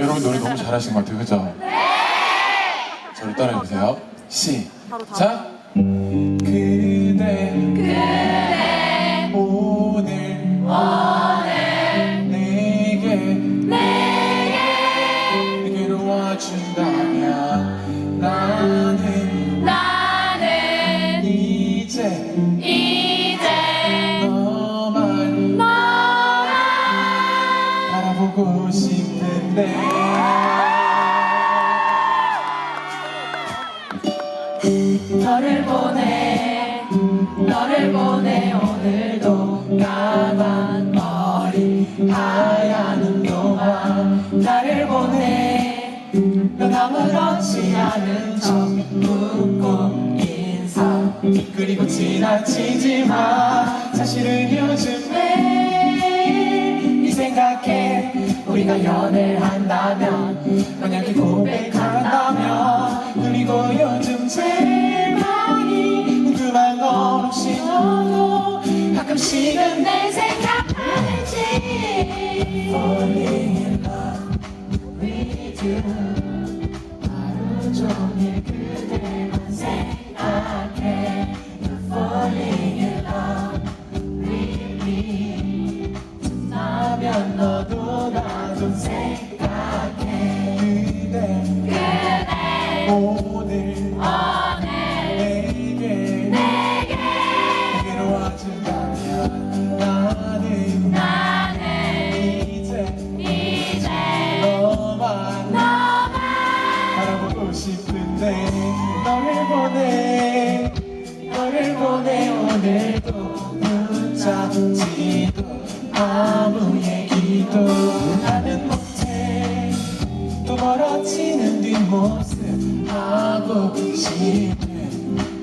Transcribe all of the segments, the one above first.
여러분 노래 너무 잘하신 것 같아요, 그죠? 네! 저를 따라해보세요. 시작! 보내 넌 아무렇지 않은 척 웃고 인사. 그리고 지나치지 마. 사실은 요즘 매일 네 생각해 우리가 연애를 한다면 만약에 고백한다면 그리고 요즘 제일 많이 궁금한 건 혹시 너도 가끔씩은 내 생각하는지 너도 나도 생각해. 그대 그대 오늘 오늘 내게 내게 와준다면 나는 나는 이제 이제 너만 너만 바라보고 싶은데 너를 보내 너를 보내 오늘도 문자 지도 아무 얘기도 나는 못해. 또 멀어지는 뒷모습 하고 싶네.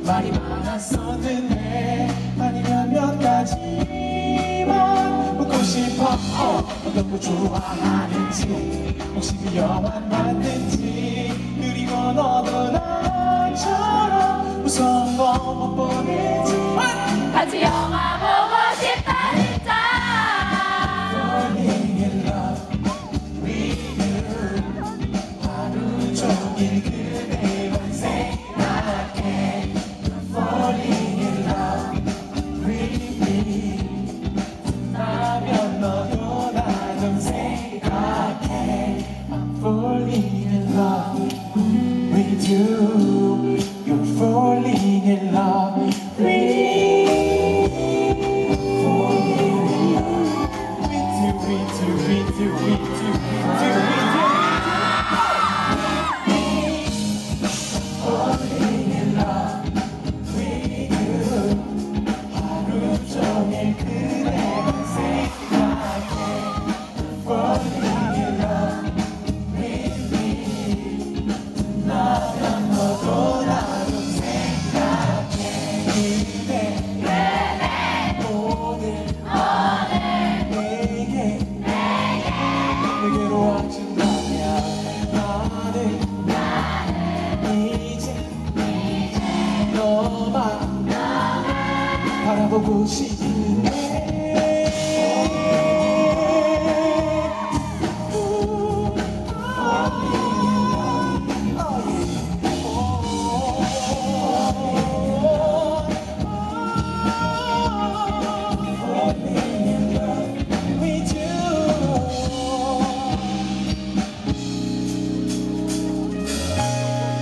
말이 많았었는데 아니면 몇 가지만 묻고 싶어. 어, 거 좋아하는지 혹시 그 영화 봤는지. 그리고 너도 나처럼 무서운 거못 보내지. 같이 영화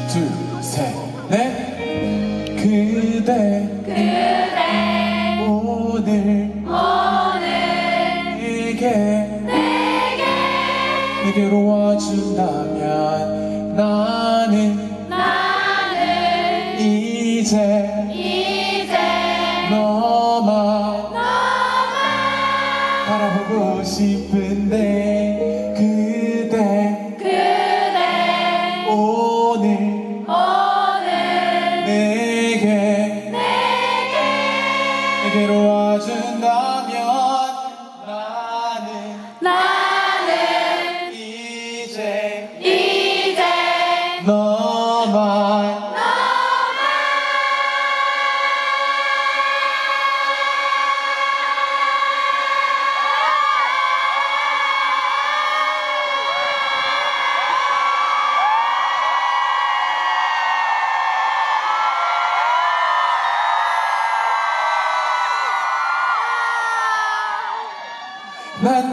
둘, 셋, 넷. 그대. 그대 너만.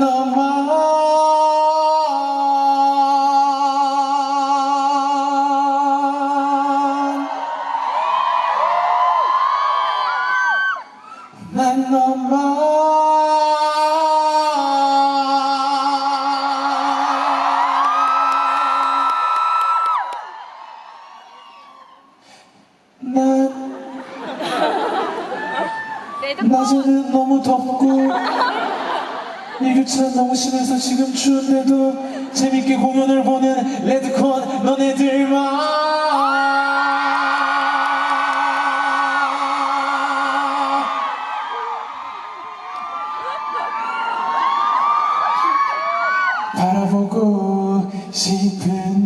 너만. 낮에는 너무 덥고 일교차 너무 심해서 지금 추운데도 재밌게 공연을 보는 레드콘 너네들만 바라보고 싶은